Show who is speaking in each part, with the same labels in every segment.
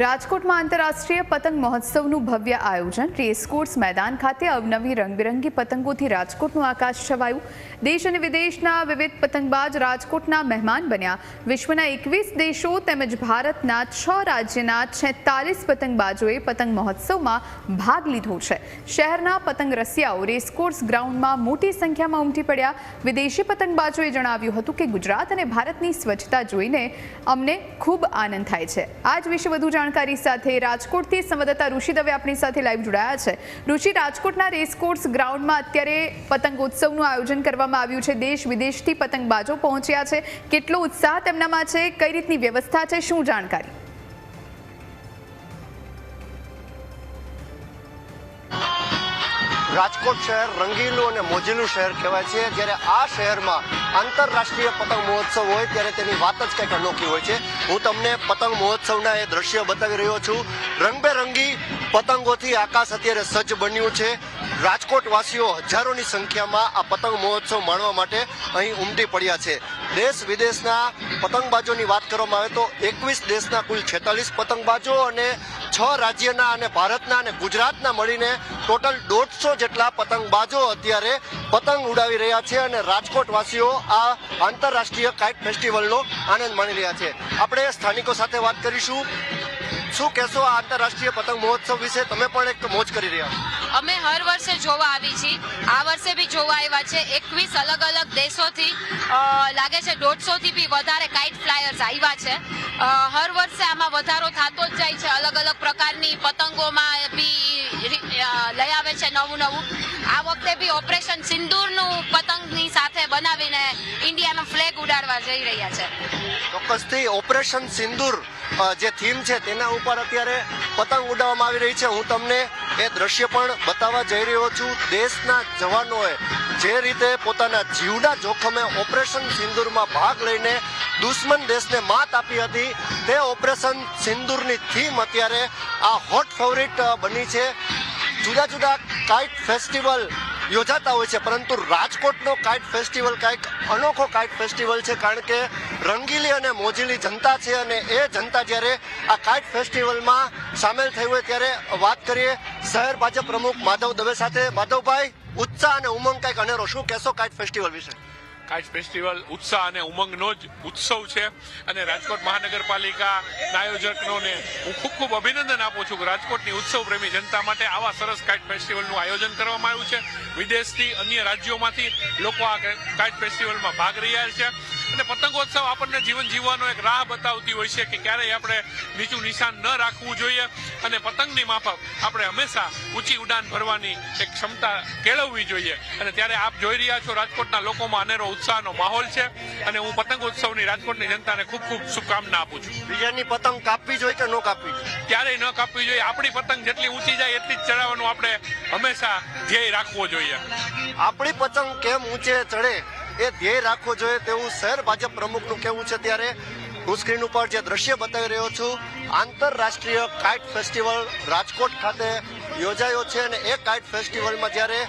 Speaker 1: રાજકોટમાં આંતરરાષ્ટ્રીય પતંગ મહોત્સવનું ભવ્ય આયોજન. રેસકોર્સ મેદાન ખાતે અવનવી રંગબેરંગી પતંગોથી રાજકોટનું આકાશ છવાયું. દેશ અને વિદેશના વિવિધ પતંગબાજ રાજકોટના મહેમાન બન્યા. વિશ્વના એકવીસ દેશો તેમજ ભારતના છ રાજ્યના છેતાલીસ પતંગબાજોએ પતંગ મહોત્સવમાં ભાગ લીધો છે. શહેરના પતંગ રસિયાઓ રેસકોર્સ ગ્રાઉન્ડમાં મોટી સંખ્યામાં ઉમટી પડ્યા. વિદેશી પતંગબાજોએ જણાવ્યું હતું કે ગુજરાત અને ભારતની સ્વચ્છતા જોઈને અમને ખૂબ આનંદ થાય છે. આજ વિશે વધુ જાણકારી સાથે રાજકોટથી સંવાદદાતા ઋષિ દવે આપણી સાથે લાઈવ જોડાયા છે. ઋષિ, રાજકોટના રેસકોર્સ ગ્રાઉન્ડમાં અત્યારે પતંગોત્સવનું આયોજન કરવામાં આવ્યું છે. દેશ વિદેશથી પતંગબાજો પહોંચ્યા છે. કેટલો ઉત્સાહ તેમનામાં છે? કઈ રીતની વ્યવસ્થા છે? શું જાણકારી?
Speaker 2: રાજકોટ શહેર રંગીલું અને મોજીલું શહેર કહેવાય છે. જ્યારે આ શહેરમાં આંતરરાષ્ટ્રીય પતંગ મહોત્સવ હોય, ત્યારે તેની વાત જ કંઈક અનોખી હોય છે. હું તમને પતંગ મહોત્સવના એ દ્રશ્ય બતાવી રહ્યો છું. રંગબેરંગી પતંગોથી આકાશ અત્યારે સજ્જ બન્યું છે. રાજકોટ વાસીઓ હજારોની સંખ્યામાં આ પતંગ મહોત્સવ માણવા માટે અહીં ઉમટી પડ્યા છે. દેશ વિદેશના પતંગબાજોની વાત કરવામાં આવે તો એકવીસ દેશના કુલ છેતાલીસ પતંગબાજો અને છ રાજ્યના અને ભારતના અને ગુજરાતના મળીને ટોટલ દોઢસો જેટલા પતંગબાજો અત્યારે પતંગ ઉડાવી રહ્યા છે અને રાજકોટવાસીઓ આ આંતરરાષ્ટ્રીય કાઇટ ફેસ્ટિવલનો આનંદ માણી રહ્યા છે. આપણે સ્થાનિકો સાથે વાત કરીશું. શું કહેશો આ આંતરરાષ્ટ્રીય પતંગ મહોત્સવ વિશે? તમે પણ એક મોજ કરી રહ્યા છો.
Speaker 3: અમે હર વર્ષે જોવા આવી છીએ. આ વર્ષે બી જોવા આવ્યા છે. એકવીસ અલગ અલગ દેશોથી લાગે છે દોઢસોથી બી વધારે કાઇટ ફ્લાયર્સ આવ્યા છે. હર વર્ષે આમાં વધારો થતો જ જાય છે. અલગ અલગ પ્રકારની પતંગોમાં બી લઈ આવે છે નવું નવું. આ વખતે બી ઓપરેશન સિંદૂરનું પતંગની સાથે બનાવીને ઇન્ડિયાનો ફ્લેગ ઉડાડવા જઈ રહ્યા છે.
Speaker 2: ચોક્કસથી ઓપરેશન સિંદૂર જે થીમ છે તેના ઉપર અત્યારે પતંગ ઉડાવવામાં આવી રહી છે. હું તમને એ દ્રશ્ય પણ બતાવવા જઈ રહ્યો છું. દેશના જવાનોએ જે રીતે પોતાના જીવના જોખમે ઓપરેશન સિંદૂરમાં ભાગ લઈને દુશ્મન દેશને માત આપી હતી, તે ઓપરેશન સિંદૂરની થીમ અત્યારે આ હોટ ફેવરિટ બની છે. જુદા જુદા કાઇટ ફેસ્ટિવલ યોજાતા હોય છે, પરંતુ રાજકોટનો કાઇટ ફેસ્ટિવલ કાંઈક અનોખો કાઇટ ફેસ્ટિવલ છે, કારણ કે રંગીલી અને મોજીલી જનતા છે અને એ જનતા જ્યારે આ કાઇટ ફેસ્ટિવલમાં સામેલ થઈ હોય ત્યારે વાત કરીએ શહેર ભાજપ પ્રમુખ માધવ દવે સાથે. માધવભાઈ, ઉત્સાહ અને ઉમંગ કાંઈક અનેરો, શું કહેશો કાઇટ ફેસ્ટિવલ વિશે?
Speaker 4: કાચ ફેસ્ટિવલ ઉત્સાહ અને ઉમંગનો જ ઉત્સવ છે. અને રાજકોટ મહાનગરપાલિકાના આયોજકોને હું ખૂબ ખૂબ અભિનંદન આપું છું કે રાજકોટની ઉત્સવ પ્રેમી જનતા માટે આવા સરસ કાઇટ ફેસ્ટિવલનું આયોજન કરવામાં આવ્યું છે. વિદેશથી અન્ય રાજ્યોમાંથી લોકો આ કાઇટ ફેસ્ટિવલમાં ભાગ રહ્યા છે. અને પતંગોત્સવ આપણને જીવન જીવવાનો એક રાહ બતાવતી હોય છે કે ક્યારેય આપણે નીચું નિશાન ન રાખવું જોઈએ. અને પતંગની માફક આપણે હંમેશા ઊંચી ઉડાન ભરવાની એક ક્ષમતા કેળવવી જોઈએ. અને ત્યારે આપ જોઈ રહ્યા છો રાજકોટના લોકોમાં અનેરો ઉત્સાહનો માહોલ છે. અને હું પતંગોત્સવની રાજકોટની જનતાને ખૂબ ખૂબ શુભકામના આપું છું.
Speaker 2: બીજાની પતંગ કાપવી જોઈએ કે ન કાપવી જોઈએ?
Speaker 4: ક્યારેય ન કાપવી જોઈએ. આપણી પતંગ જેટલી ઊંચી જાય એટલી જ ચડાવવાનું આપણે હંમેશા ધ્યેય રાખવો જોઈએ.
Speaker 2: આપણી પતંગ કેમ ઊંચે ચડે? એ ધ્યેય રાખવો જોઈએ તેવું શહેર ભાજપ પ્રમુખનું કહેવું છે ત્યારે હું સ્ક્રીન ઉપર જે દ્રશ્ય બતાવી રહ્યો છું, આંતરરાષ્ટ્રીય કાઇટ ફેસ્ટિવલ રાજકોટ ખાતે યોજાયો છે અને એ કાઇટ ફેસ્ટિવલમાં જ્યારે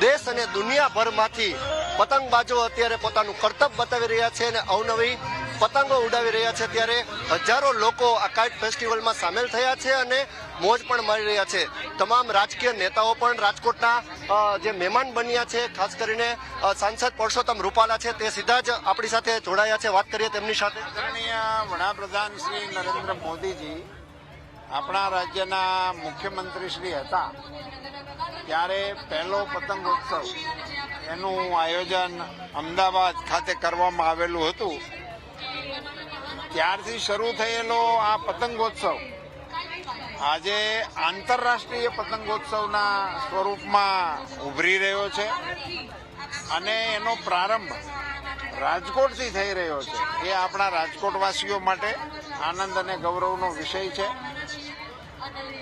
Speaker 2: દેશ અને દુનિયાભરમાંથી પતંગબાજો અત્યારે પોતાનું કર્તવ્ય બતાવી રહ્યા છે અને અવનવી પતંગો ઉડાવી રહ્યા છે ત્યારે હજારો લોકો આ કાઇટ ફેસ્ટિવલમાં સામેલ થયા છે અને મોજ પણ મળી રહ્યા છે. તમામ રાજકીય નેતાઓ પણ રાજકોટના જે મહેમાન બન્યા છે, ખાસ કરીને સાંસદ પરસોત્તમ રૂપાલા છે, તે સીધા જ આપણી સાથે જોડાયા છે. વાત કરીએ તેમની સાથે.
Speaker 5: વડાપ્રધાન શ્રી નરેન્દ્ર મોદીજી, આપણા રાજ્યના મુખ્યમંત્રી શ્રી હતા. ત્યારે પહેલો પતંગોત્સવ એનું આયોજન અમદાવાદ ખાતે કરવામાં આવેલું હતું. ત્યારથી શરૂ થયેલો આ પતંગોત્સવ. આજે આંતરરાષ્ટ્રીય પતંગોત્સવના સ્વરૂપમાં ઉભરી રહ્યો છે અને એનો પ્રારંભ રાજકોટથી થઈ રહ્યો છે. એ આપણા રાજકોટવાસીઓ માટે આનંદ અને ગૌરવનો વિષય છે.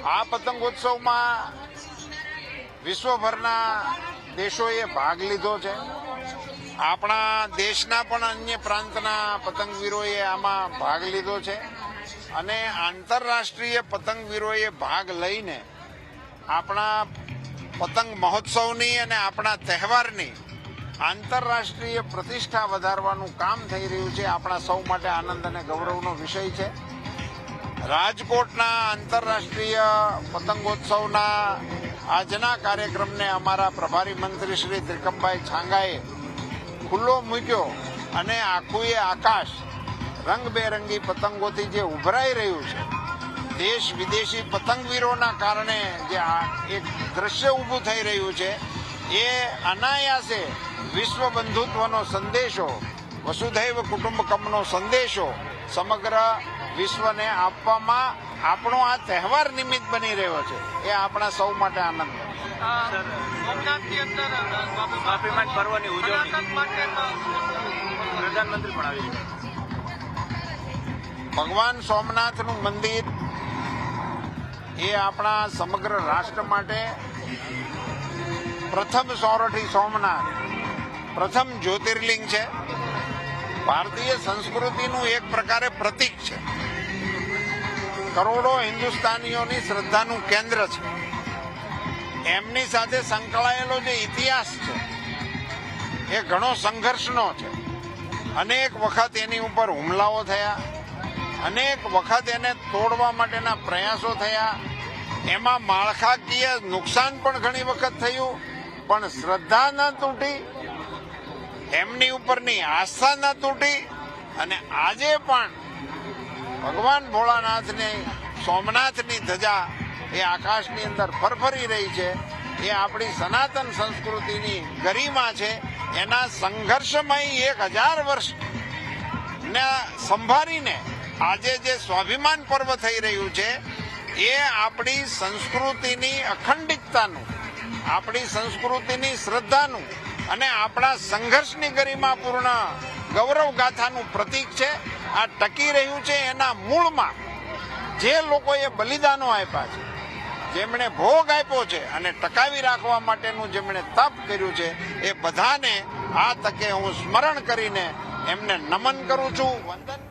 Speaker 5: આ પતંગોત્સવમાં વિશ્વભરના દેશોએ ભાગ લીધો છે. આપણા દેશના પણ અન્ય પ્રાંતના પતંગવીરોએ આમાં ભાગ લીધો છે. અને આંતરરાષ્ટ્રીય પતંગવીરોએ ભાગ લઈને આપણા પતંગ મહોત્સવની અને આપણા તહેવારની આંતરરાષ્ટ્રીય પ્રતિષ્ઠા વધારવાનું કામ થઈ રહ્યું છે. આપણા સૌ માટે આનંદ અને ગૌરવનો વિષય છે. રાજકોટના આંતરરાષ્ટ્રીય પતંગોત્સવના આજના કાર્યક્રમને અમારા પ્રભારી મંત્રી શ્રી ત્રિકમભાઈ છાંગાએ ખુલ્લો મૂક્યો અને આખું એ આકાશ રંગબેરંગી પતંગોથી જે ઉભરાઈ રહ્યું છે, દેશ વિદેશી પતંગવીરોના કારણે જે આ એક દ્રશ્ય ઊભું થઈ રહ્યું છે, એ અનાયાસે વિશ્વ બંધુત્વનો સંદેશો, વસુધૈવ કુટુંબકમનો સંદેશો સમગ્ર વિશ્વને આપવામાં આપણો આ તહેવાર નિમિત્ત બની રહ્યો છે. એ આપણા સૌ માટે આનંદ
Speaker 6: સોમનાથની અંદર
Speaker 7: સ્વાભિમાન
Speaker 5: ભગવાન સોમનાથનું મંદિર એ આપણા સમગ્ર રાષ્ટ્ર માટે પ્રથમ સોરઠી સોમનાથ, પ્રથમ જ્યોતિર્લિંગ છે. ભારતીય સંસ્કૃતિનું એક પ્રકારે પ્રતીક છે. કરોડો હિન્દુસ્તાનીઓની શ્રદ્ધાનું કેન્દ્ર છે. એમની સાથે સંકળાયેલો જે ઇતિહાસ છે, એ ઘણો સંઘર્ષનો છે. અનેક વખત એની ઉપર હુમલાઓ થયા, અનેક વખત એને તોડવા માટેના પ્રયાસો થયા. એમાં માળખાકીય નુકસાન પણ ઘણી વખત થયું, પણ શ્રદ્ધા ન તૂટી, એમની ઉપરની આસ્થા ન તૂટી, અને આજે પણ ભગવાન ભોળાનાથની, સોમનાથની ધજા એ આકાશની અંદર ફરફરી રહી છે. એ આપણી સનાતન સંસ્કૃતિની ગરિમા છે. એના સંઘર્ષમય એક હજાર વર્ષ ને સંભાળીને આજે જે સ્વાભિમાન પર્વ થઈ રહ્યું છે, એ આપણી સંસ્કૃતિની અખંડિતતાનું, આપણી સંસ્કૃતિની શ્રદ્ધાનું અને આપણા સંઘર્ષની ગરિમાપૂર્ણ ગૌરવ ગાથાનું પ્રતીક છે. આ ટકી રહ્યું છે એના મૂળમાં. જે લોકોએ બલિદાનો આપ્યા છે. જેમણે ભોગ આપ્યો છે અને ટકાવી રાખવા માટેનું જેમણે તપ કર્યું છે, એ બધાને આ તકે હું સ્મરણ કરીને એમને નમન કરું છું. વંદન